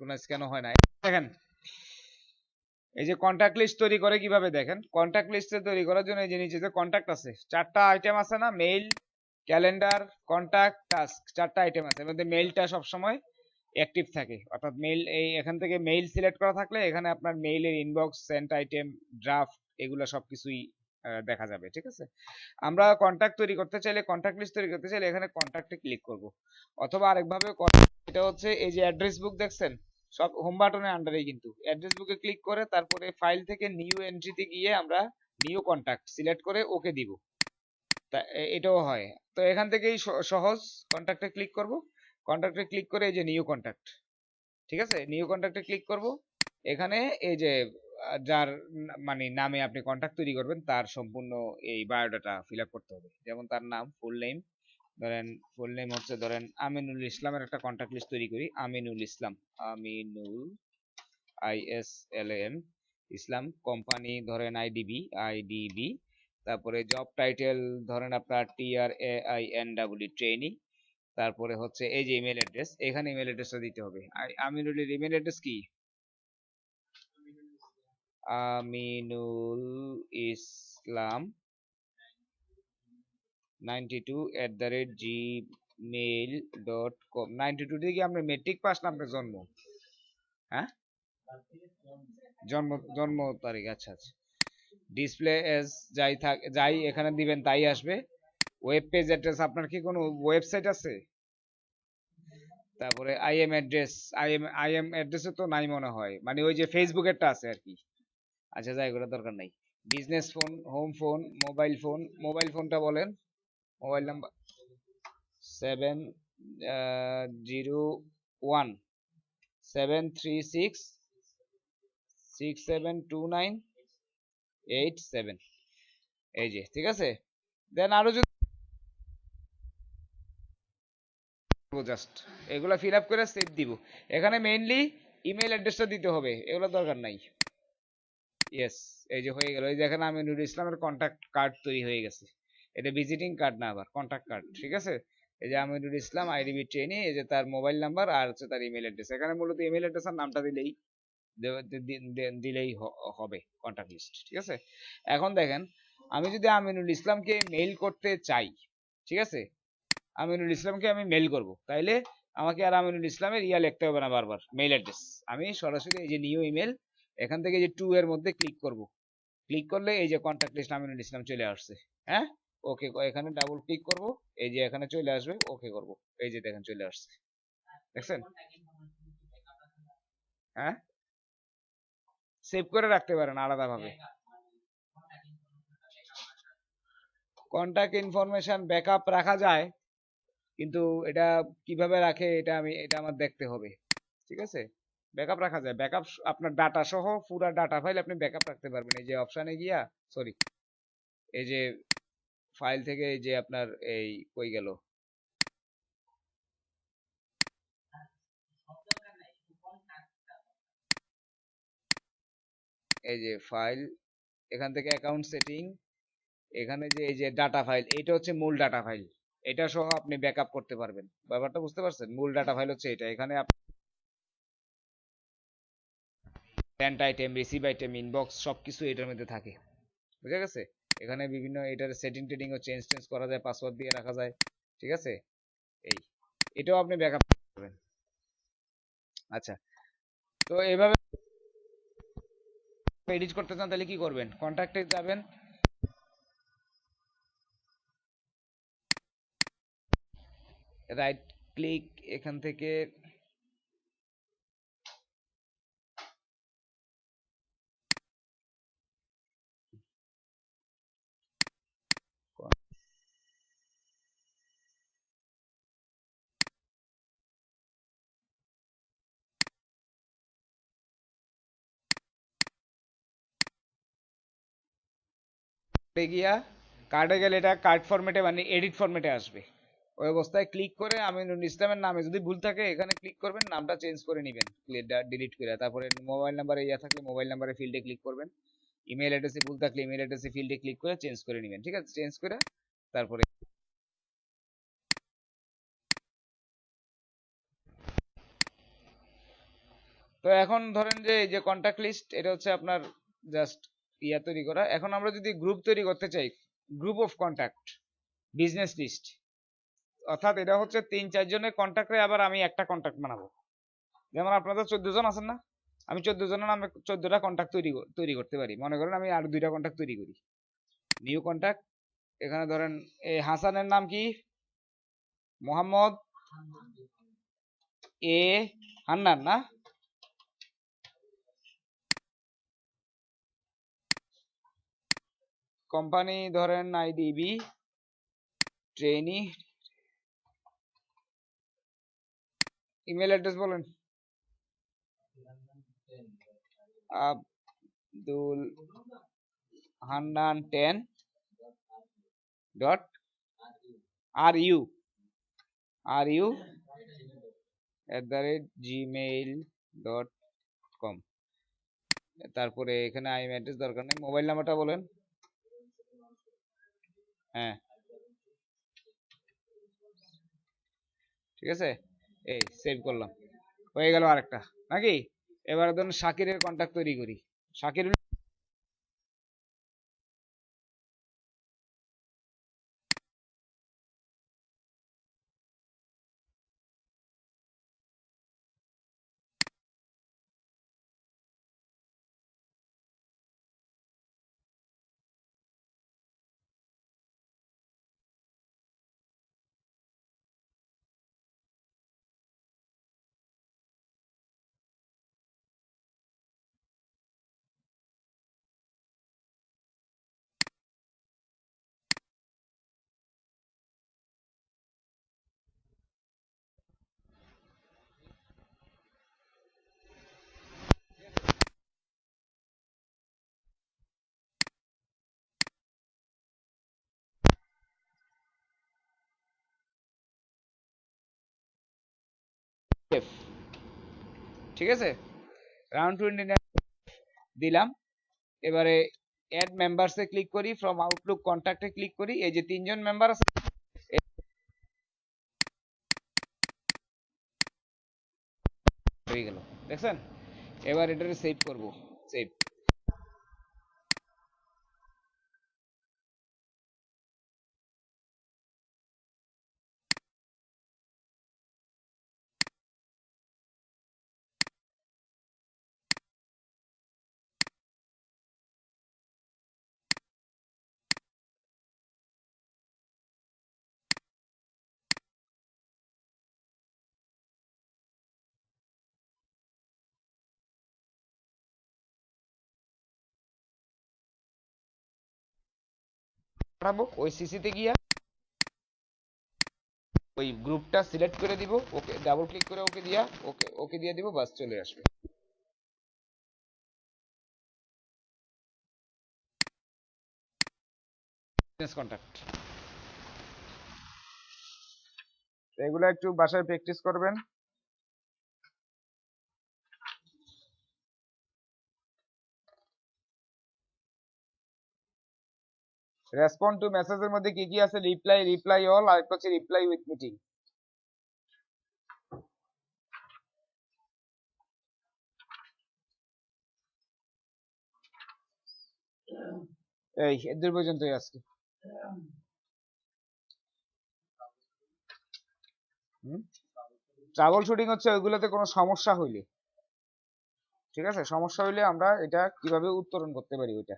কোনো স্ক্যান হয় না। দেখেন এই যে কন্টাক্ট লিস্ট তৈরি করে কীভাবে দেখেন? কন্টাক্ট লিস্ট তৈরি করার জন্য এই যে নিচে যে কন্টাক্ট আছে চারটা আইটেম আছে না? মেইল ক্যালেন্ডার কন্টাক্ট টাস্ক চারটা আইটেম আছে। এর মধ্যে মেইলটা সবসময় অ্যাক্টিভ থাকে। অর্থাৎ মেইল এই এখান থেকে মেইল সিলেক্ট করা থাকলে এখানে আপনার মেইলের ইনবক্স সেন্ট আইটেম ড্রাফট এগুলো সবকিছুই আহ, দেখা যাবে ঠিক আছে? আমরা কন্টাক্ট তৈরি করতে চাইলে কন্টাক্ট লিস্ট তৈরি করতে চাইলে এখানে কন্টাক্টে ক্লিক করব। অথবা আরেকভাবে এটা হচ্ছে এই যে অ্যাড্রেস বুক দেখছেন? সব হোম বাটনের আন্ডারেই কিন্তু। অ্যাড্রেস বুকে ক্লিক করে তারপরে ফাইল থেকে নিউ এন্ট্রিতে গিয়ে আমরা নিউ কন্টাক্ট সিলেক্ট করে ওকে দিব। তা এটাও হয়। তো এখান থেকেই সহজ। কন্টাক্টে ক্লিক করব। কন্টাক্টে ক্লিক করে এই যে নিউ কন্টাক্ট ঠিক আছে? নিউ কন্টাক্টে ক্লিক করব। এখানে এই যে, যার মানে নামে আপনি কন্টাক্ট তৈরি করবেন, তার সম্পূর্ণ এই বায়োডাটা ফিল করতে হবে। যেমন তার নাম ফুল নেম ধরেন ফুল নেম হচ্ছে ধরেন আমিনুল ইসলামের একটা কন্টাক্ট লিস্ট তৈরি করি, Aminul Islam. Aminul I S L M Islam company ধরেন আইডিবি আইডিবি তারপরে জব টাইটেল ধরেন আপনার T R A I N W trainee তারপরে হচ্ছে এই যে ইমেল অ্যাড্রেস এখানে ইমেল অ্যাড্রেসটা দিতে হবে। আমিনুলের ইমেল অ্যাড্রেস কি? Aminul Islam ninety two at the rate dot com two আপনার মেট্রিক পাস আপনার জন্ম? হ্যাঁ? জন্ম তারিখ আচ্ছা আচ্ছা। ডিসপ্লে এস যাই থাক, যাই এখানে দিবেন তাই আসবে। ওয়েব পেজ অ্যাড্রেস আপনার কি কোনো ওয়েবসাইট আছে? তারপরে আইএম অ্যাড্রেস আইএম আইএম অ্যাড্রেসে তো নাই মনে হয়। মানে ওই যে ফেসবুকেরটা আছে আর কি। আচ্ছা যাই ওটা দরকার নাই। Business phone home phone mobile phone mobile ফোনটা বলেন। Mobile number seven zero, one, seven, three, six six, seven, two, nine, eight, seven. এই যে, ঠিক আছে? দেন আরও যদি জাস্ট এগুলা ফিল আপ করে সেভ দিব। এখানে মেইনলি ইমেল অ্যাড্রেসটা দিতে হবে, এগুলো দরকার নাই। ইয়েস এই যে হয়ে গেল। এই যে এখানে আমিনুল ইসলামের কন্টাক্ট কার্ড তৈরি হয়ে গেছে। এটা ভিজিটিং কার্ড না আবার কন্টাক্ট কার্ড ঠিক আছে? এই যে আমিনুল ইসলাম আইডিবি ট্রেনি এই যে তার মোবাইল নাম্বার আর হচ্ছে তার ইমেল অ্যাড্রেস এখানে মূলত ইমেল অ্যাড্রেস আর নামটা দিলেই দিলেই হবে কন্টাক্ট লিস্ট ঠিক আছে? এখন দেখেন, আমি যদি আমিনুল ইসলামকে মেইল করতে চাই, ঠিক আছে? আমিনুল ইসলামকে আমি মেইল করব, তাইলে আমাকে আর আমিনুল ইসলামের ইয়া লিখতে হবে না বারবার মেইল অ্যাড্রেস আমি সরাসরি এই যে নিউ ইমেল এখান থেকে যে টু এর মধ্যে ক্লিক করব। ক্লিক করলে এই যে কন্টাক্ট লিস্ট আমিনুল ইসলাম চলে আসছে হ্যাঁ? ওকে এখানে ডাবল ক্লিক করব, এই যে এখানে চলে আসবে ওকে করব, এই যে দেখেন চলে আসছে। দেখছেন? হ্যাঁ? সেভ করে রাখতে পারেন আলাদাভাবে। কন্টাক্ট ইনফরমেশন ব্যাকআপ রাখা যায়, কিন্তু এটা কীভাবে রাখে এটা আমি, এটা আমার দেখতে হবে, ঠিক আছে? ব্যাকআপ রাখা যায় ব্যাকআপ আপনার ডাটা সহ পুরো ডাটা ফাইল আপনি ব্যাকআপ রাখতে পারবেন, এই যে অপশনে গিয়া সরি এই যে ফাইল থেকে যে আপনার এই কই গেল? এই যে ফাইল এখান থেকে অ্যাকাউন্ট সেটিং এখানে যে, এই যে ডাটা ফাইল এটা হচ্ছে মূল ডাটা ফাইল এটা সহ আপনি ব্যাকআপ করতে পারবেন। ব্যাপারটা বুঝতে পারছেন? মূল ডাটা ফাইল হচ্ছে এটা। এখানে sent item receive item inbox সবকিছু এটার মধ্যে থাকে। বুঝা গেছে? এখানে বিভিন্ন এটার সেটিং ও চেঞ্জ টেঞ্জ করা যায় পাসওয়ার্ড দিয়ে রাখা যায়, ঠিক আছে? এই, এটাও আপনি ব্যাকআপ করবেন। আচ্ছা তো এইভাবে এডিট করতে চান তাহলে কি করবেন? কন্ট্যাক্টে যাবেন। রাইট ক্লিক এখান থেকে গিয়া কার্ডে গেলে এটা কার্ড ফরম্যাটে মানে এডিট ফরম্যাটে আসবে। ওই অবস্থায় ক্লিক করে আমিনুল ইসলামের নামে যদি ভুল থাকে, এখানে ক্লিক করবেন, নামটা চেঞ্জ করে নেবেন ডিলিট করে। তারপরে মোবাইল নাম্বারে ইয়া থাকলে মোবাইল নাম্বারে ফিল্ডে ক্লিক করবেন। ইমেল অ্যাড্রেসে ভুল থাকলে ইমেল অ্যাড্রেসে ফিল্ডে ক্লিক করে চেঞ্জ করে নেবেন, ঠিক আছে? চেঞ্জ করে তারপরে তো এখন ধরেন যে এই যে কন্টাক্ট লিস্ট এটা হচ্ছে আপনার জাস্ট ইয়া তৈরি করা। এখন আমরা যদি গ্রুপ তৈরি করতে চাই group of contact business list অর্থাৎ এটা হচ্ছে তিন, চার জনের কন্ট্যাক্টে আবার আমি একটা কন্ট্যাক্ট বানাবো। যেমন আপনাদের চোদ্দ জন আছেন না? আমি চোদ্দ জনের নামে চোদ্দটা কন্ট্যাক্ট তৈরি তৈরি করতে পারি। মনে করেন আমি আর দুইটা কন্ট্যাক্ট তৈরি করি। নিউ কন্ট্যাক্ট এখানে ধরেন এই হাসানের নাম কি? মোহাম্মদ এ হান্নান না? কোম্পানি ধরেন আইডিবি ট্রেনি ইমেল অ্যাড্রেস বলেন। Abdul Hannan ten dot R U R U at the rate Gmail dot com তারপরে এখানে আইএম অ্যাড্রেস দরকার নেই। মোবাইল নাম্বারটা বলেন। হ্যাঁ। ঠিক আছে? এই সেভ করলাম। হয়ে গেল আরেকটা। নাকি? এবার ধরুন সাকিরের কন্ট্যাক্ট তৈরি করি। শাকির ঠিক আছে? রাউন্ড টোয়েন্টি দিলাম। এবারে অ্যাড মেম্বারসে ক্লিক করি ফ্রম আউটলুক কন্ট্যাক্টে ক্লিক করি। এই যে তিনজন মেম্বার আছে হয়ে গেল। দেখছেন? এবার এটাকে সেভ করব। সেভ পাঠাবো ওই সিসিতে গিয়া ওই গ্রুপটা সিলেক্ট করে দিব ওকে ডাবল ক্লিক করে ওকে দিয়া ওকে ওকে দিয়ে দিব বাস চলে আসবে। বিজনেস কন্ট্যাক্ট এগুলো একটু বাসায় প্র্যাকটিস করবেন। রেসপন্ড টু মেসেজের মধ্যে কি কি আছে? রিপ্লাই রিপ্লাই অল আর একটা হচ্ছে রিপ্লাই উইথ মিটিং এই, এদের পর্যন্তই আজকে। ট্রাবল শুটিং হচ্ছে ওইগুলোতে কোনো সমস্যা হইলে। ঠিক আছে? সমস্যা হইলে আমরা এটা কীভাবে উত্তরণ করতে পারি ওইটা?